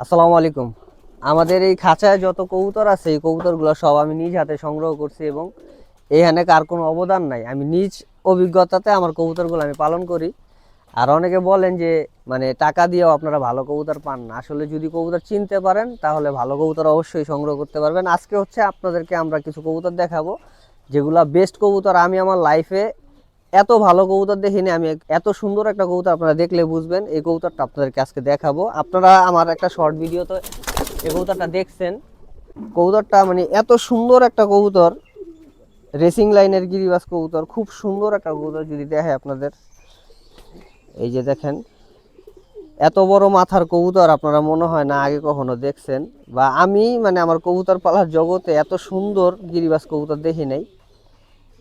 আসসালামু আলাইকুম। আমাদের এই খাঁচায় যত কবুতর আছে, এই কবুতরগুলো সব আমি নিজ হাতে সংগ্রহ করছি এবং এখানে কার কোনো অবদান নাই। আমি নিজ অভিজ্ঞতাতে আমার কবুতরগুলো আমি পালন করি। আর অনেকে বলেন যে মানে টাকা দিয়েও আপনারা ভালো কবুতর পান না। আসলে যদি কবুতর চিনতে পারেন, তাহলে ভালো কবুতর অবশ্যই সংগ্রহ করতে পারবেন। আজকে হচ্ছে আপনাদেরকে আমরা কিছু কবুতর দেখাবো, যেগুলা বেস্ট কবুতর আমি আমার লাইফে এত ভালো কবুতর দেখিনি আমি এত সুন্দর একটা কবুতর আপনারা দেখলে বুঝবেন। এই কবুতরটা আপনাদেরকে আজকে দেখাবো। আপনারা আমার একটা শর্ট ভিডিও তো এই কবুতরটা দেখছেন। কবুতরটা মানে এত সুন্দর একটা কবুতর। রেসিং লাইনের গিরিবাস কবুতর। খুব সুন্দর একটা কবুতর যদি দেখে আপনাদের। এই যে দেখেন, এত বড় মাথার কবুতর আপনারা মনে হয় না আগে কখনো দেখছেন। বা আমি মানে আমার কবুতর পালার জগতে এত সুন্দর গিরিবাস কবুতর দেখি নাই।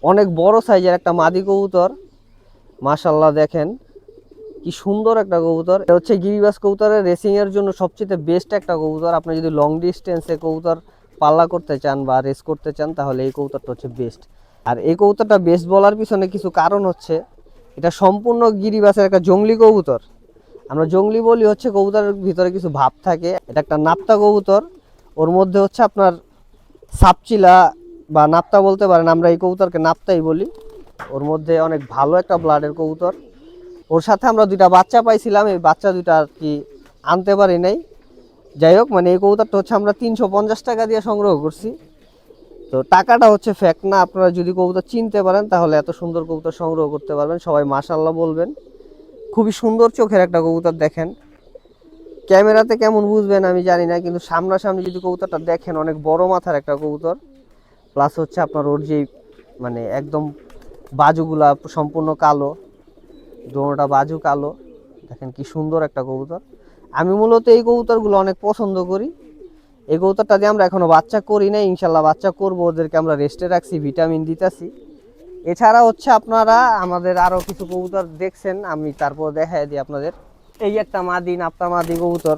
অনেক বড় সাইজের একটা মাদি কবুতর। মাশাল্লাহ দেখেন, কি সুন্দর একটা কবুতর। এটা হচ্ছে গিরিবাস কবুতরের রেসিংয়ের জন্য সবচেয়ে বেস্ট একটা কবুতর। আপনি যদি লং ডিস্টেন্সে কবুতর পাল্লা করতে চান বা রেস করতে চান, তাহলে এই কবুতরটা হচ্ছে বেস্ট আর এই কবুতরটা বেস্ট বলার পিছনে কিছু কারণ হচ্ছে, এটা সম্পূর্ণ গিরিবাসের একটা জঙ্গলি কবুতর। আমরা জঙ্গলি বলি হচ্ছে কবুতরের ভিতরে কিছু ভাব থাকে। এটা একটা নাপ্তা কবুতর। ওর মধ্যে হচ্ছে আপনার সাপচিলা বা নাপ্তা বলতে পারেন, আমরা এই কবুতরকে নাপ্তাই বলি। ওর মধ্যে অনেক ভালো একটা ব্লাডের কবুতর। ওর সাথে আমরা দুইটা বাচ্চা পাইছিলাম, এই বাচ্চা দুইটা আর কি আনতে পারি নাই। যাই হোক মানে এই কবুতরটা হচ্ছে আমরা তিনশো পঞ্চাশ টাকা দিয়ে সংগ্রহ করছি। তো টাকাটা হচ্ছে ফ্যাক্ট না, আপনারা যদি কবুতর চিনতে পারেন, তাহলে এত সুন্দর কবুতর সংগ্রহ করতে পারবেন। সবাই মাশাল্লাহ বলবেন। খুবই সুন্দর চোখের একটা কবুতর দেখেন। ক্যামেরাতে কেমন বুঝবেন আমি জানি না, কিন্তু সামনাসামনি যদি কবুতরটা দেখেন, অনেক বড় মাথার একটা কবুতর। প্লাস হচ্ছে আপনার ওর যে মানে একদম বাজুগুলা সম্পূর্ণ কালো, দোনোটা বাজু কালো। দেখেন কি সুন্দর একটা কবুতর। আমি মূলত এই কবুতরগুলো অনেক পছন্দ করি। এই কবুতরটা দিয়ে আমরা এখনও বাচ্চা করি না ইনশাল্লাহ বাচ্চা করব, ওদেরকে আমরা রেস্টে রাখছি ভিটামিন দিতেছি। এছাড়া হচ্ছে আপনারা আমাদের আরও কিছু কবুতর দেখছেন, আমি তারপর দেখাই দিই আপনাদের। এই একটা মাদি, নাপ্তা মাদি কবুতর।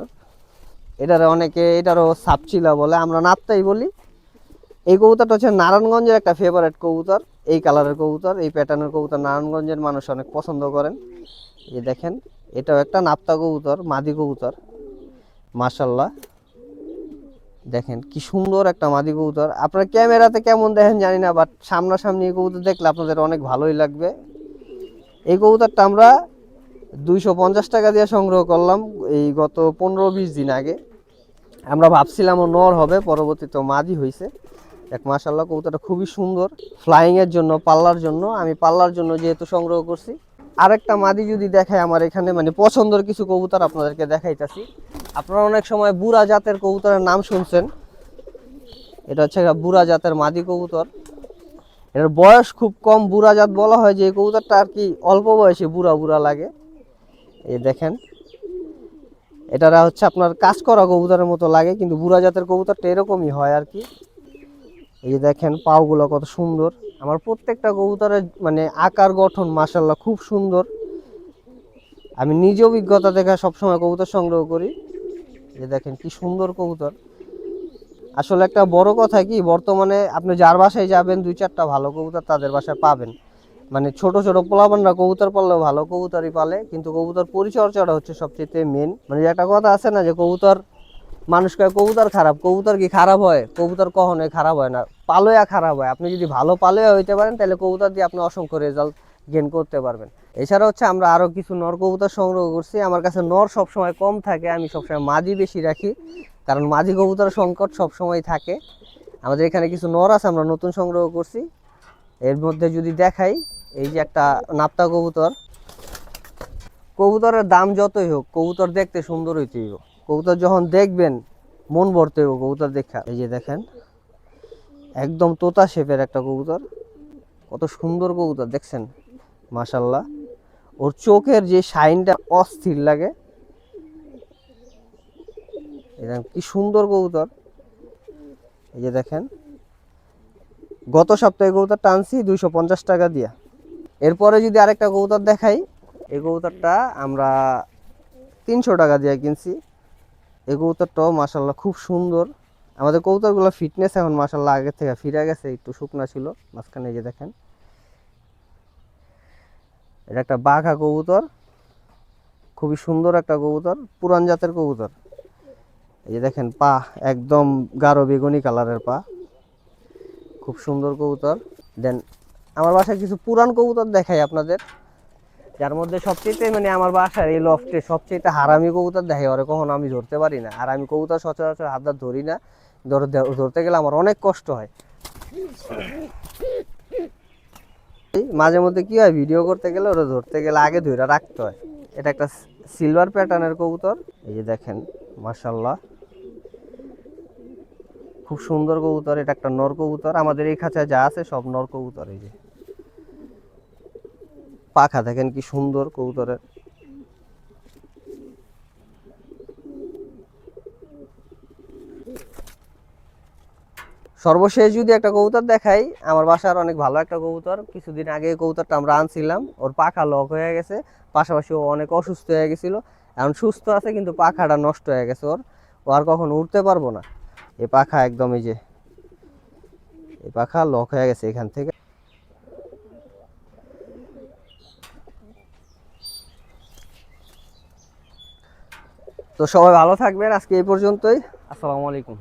এটার অনেকে, এটারও সাপচিলা বলে, আমরা নাপ্তাই বলি। এই কবুতরটা হচ্ছে নারায়ণগঞ্জের একটা ফেভারেট কবুতর। এই কালারের কবুতর, এই প্যাটার্নের কবুতর নারায়ণগঞ্জের মানুষ অনেক পছন্দ করেন। এই দেখেন, এটাও একটা নাপ্তা কবুতর, মাদি কবুতর। মাশাল্লাহ দেখেন, কি সুন্দর একটা মাদি কবুতর। আপনারা ক্যামেরাতে কেমন দেখেন জানি না বাট সামনাসামনি এই কবুতর দেখলে আপনাদের অনেক ভালোই লাগবে। এই কবুতরটা আমরা দুইশো পঞ্চাশ টাকা দিয়ে সংগ্রহ করলাম এই গত পনেরো বিশ দিন আগে। আমরা ভাবছিলাম ও নর হবে, পরবর্তীতে মাদি হয়েছে এক মাসাল্লাহ কবুতরটা খুবই সুন্দর। ফ্লাইং এর জন্য, পাল্লার জন্য। আমি পাল্লার জন্য যেহেতু সংগ্রহ করছি। আরেকটা মাদি যদি দেখায় আমার এখানে মানে পছন্দের কিছু কবুতর আপনাদেরকে দেখাইতেছি। আপনারা অনেক সময় বুড়া জাতের কবুতরের নাম শুনছেন। এটা হচ্ছে বুড়া জাতের মাদি কবুতর। এর বয়স খুব কম, বুড়া জাত বলা হয় যে এই কবুতরটা আর কি অল্প বয়সে বুড়া বুড়া লাগে। এই দেখেন। এটারা হচ্ছে আপনার কাজ করা কবুতরের মতো লাগে, কিন্তু বুড়া জাতের কবুতরটা এরকমই হয় আর কি। এই যে দেখেন পাওগুলো কত সুন্দর। আমার প্রত্যেকটা কবুতরের মানে আকার গঠন মাসাল্লাহ খুব সুন্দর। আমি নিজ অভিজ্ঞতা দেখা সবসময় কবুতর সংগ্রহ করি। যে দেখেন কি সুন্দর কবুতর। আসলে একটা বড় কথা কি, বর্তমানে আপনি যার বাসায় যাবেন, দুই চারটা ভালো কবুতর তাদের বাসায় পাবেন। মানে ছোট ছোট পোলাপানরা কবুতর পাললেও ভালো কবুতরই পালে, কিন্তু কবুতর পরিচর্যাটা হচ্ছে সবচেয়ে মেন মানে একটা কথা আছে না যে কবুতর মানুষ কয়, কবুতর খারাপ, কবুতর কি খারাপ হয়? কবুতর কখনোই খারাপ হয় না, পালোয়া খারাপ হয়। আপনি যদি ভালো পালোয়া হইতে পারেন, তাহলে কবুতর দিয়ে আপনি অসংখ্য রেজাল্ট গেন করতে পারবেন। এছাড়া হচ্ছে আমরা আরও কিছু নর কবুতর সংগ্রহ করছি। আমার কাছে নর সবসময় কম থাকে, আমি সবসময় মাঝি বেশি রাখি, কারণ মাঝি কবুতরের সংকট সবসময় থাকে। আমাদের এখানে কিছু নর আছে, আমরা নতুন সংগ্রহ করছি। এর মধ্যে যদি দেখাই, এই যে একটা নাপ্তা কবুতর। কবুতরের দাম যতই হোক, কবুতর দেখতে সুন্দর হইতে হইব কবুতর যখন দেখবেন, মন ভরতে হইব কবুতর দেখা। এই যে দেখেন, একদম তোতা শেপের একটা কবুতর। কত সুন্দর কবুতর, দেখছেন? মাশাল্লাহ ওর চোখের যে শাইনটা অস্থির লাগে। এরকম কি সুন্দর কবুতর। এই যে দেখেন, গত সপ্তাহে কবুতর টানছি দুইশো পঞ্চাশ টাকা দিয়া। এরপরে যদি আরেকটা কবুতর দেখাই, এই কবুতরটা আমরা তিনশো টাকা দিয়ে কিনছি। এই কবুতরটাও মাসাল্লাহ খুব সুন্দর। আমাদের কবুতরগুলো ফিটনেস এখন মাসাল্লাহ আগের থেকে ফিরে গেছে, একটু শুকনা ছিল, মাঝখানে যে দেখেন। এটা একটা বাঘা কবুতর, খুবই সুন্দর একটা কবুতর, পুরান জাতের কবুতর। এই যে দেখেন পা একদম গাঢ় বেগুনি কালারের পা, খুব সুন্দর কবুতর। দেন, আমার বাসায় কিছু পুরান কবুতর দেখাই আপনাদের। যার মধ্যে সবচেয়ে মানে আমার বাসার এই লফটে সবচেয়ে হারামি কবুতর দেখে, ওরে কখনো আমি ধরতে পারি না। আর আমি কবুতর সচরাচর হাত ধরি না। ধর- ধরতে গেলে আমার অনেক কষ্ট হয়। মাঝে মধ্যে কি হয় ভিডিও করতে গেলে ওরা ধরতে গেলে আগে ধরে রাখতে হয়। এটা একটা সিলভার প্যাটার্নের কবুতর। এই যে দেখেন মার্শাল্লাহ খুব সুন্দর কবুতর, এটা একটা নর কবুতর। আমাদের এই খাঁচায় যা আছে সব নর কবুতর, এই যে। পাখা, দেখেন কি সুন্দর কবুতরের। সর্বশেষ যদি একটা কবুতর দেখাই, আমার বাসার অনেক ভালো একটা কবুতর। কিছুদিন আগে কবুতরটা আমরা আনছিলাম, ওর পাখা লক হয়ে গেছে, পাশাপাশি ও অনেক অসুস্থ হয়ে গেছিল। এখন সুস্থ আছে, কিন্তু পাখাটা নষ্ট হয়ে গেছে ওর। ও আর কখন উঠতে পারব না। এই পাখা একদম এই যে, এই পাখা লক হয়ে গেছে এখান থেকে। তো সবাই ভালো থাকবেন আজকে এই পর্যন্তই। আসসালামু আলাইকুম।